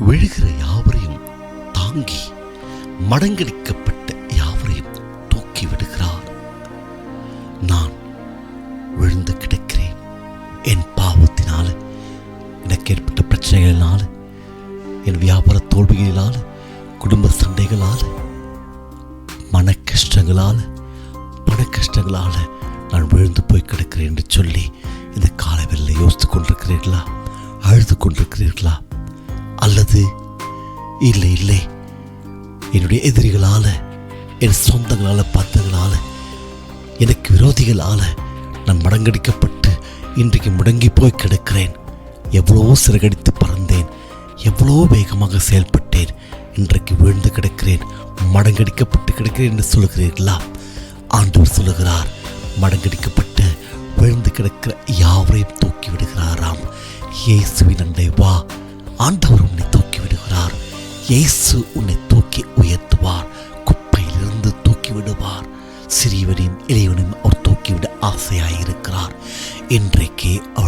விழுகிற யாவரையும் தாங்கி மடங்கடிக்கப்பட்ட யாவரையும் தூக்கி விடுகிறார். நான் விழுந்து கிடக்கிறேன். என் பாவத்தினால எனக்கு ஏற்பட்ட பிரச்சனைகளினால என் வியாபார தோல்விகளினால் குடும்ப சண்டைகளால் மன கஷ்டங்களால் பண கஷ்டங்களால் நான் விழுந்து போய் கிடக்கிறேன் என்று சொல்லி இந்த காலவெளியில் யோசித்து கொண்டிருக்கிறீர்களா? அழுது கொண்டிருக்கிறீர்களா? அல்லது இல்லை இல்லை. என்னுடைய எதிரிகளால் என் சொந்தங்களால் பந்தங்களால எனக்கு விரோதிகளால நான் மடங்கடிக்கப்பட்டு இன்றைக்கு முடங்கி போய் கிடக்கிறேன். எவ்வளோ சிறகடித்து பறந்தேன். எவ்வளோ வேகமாக செயல்பட்டேன். இன்றைக்கு விழுந்து கிடக்கிறேன். மடங்கடிக்கப்பட்டு கிடக்கிறேன் என்று சொல்லுகிறீர்களா? ஆண்டவர் சொல்லுகிறார் மடங்கடிக்கப்பட்டு விழுந்து கிடக்கிற யாவரையும் தூக்கி விடுகிறாராம். இயேசுவின் அண்டை வா ஆண்டவர் உன்னை தூக்கி விடுகிறார். இயேசு உன்னை தூக்கி உயர்த்துவார். குப்பையிலிருந்து தூக்கி விடுவார். சிறியவனையும் இளையவனையும் அவர் தூக்கிவிட ஆசையாயிருக்கிறார். இன்றைக்கு அவர்